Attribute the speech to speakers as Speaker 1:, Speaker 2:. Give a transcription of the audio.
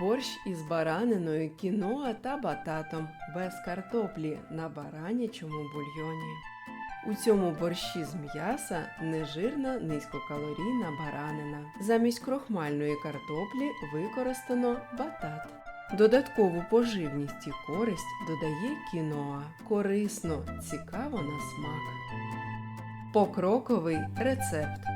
Speaker 1: Борщ із бараниною, кіноа та бататом, без картоплі на баранячому бульйоні. У цьому борщі з м'яса нежирна низькокалорійна баранина. Замість крохмальної картоплі використано батат. Додаткову поживність і користь додає кіноа. Корисно, цікаво на смак. Покроковий рецепт.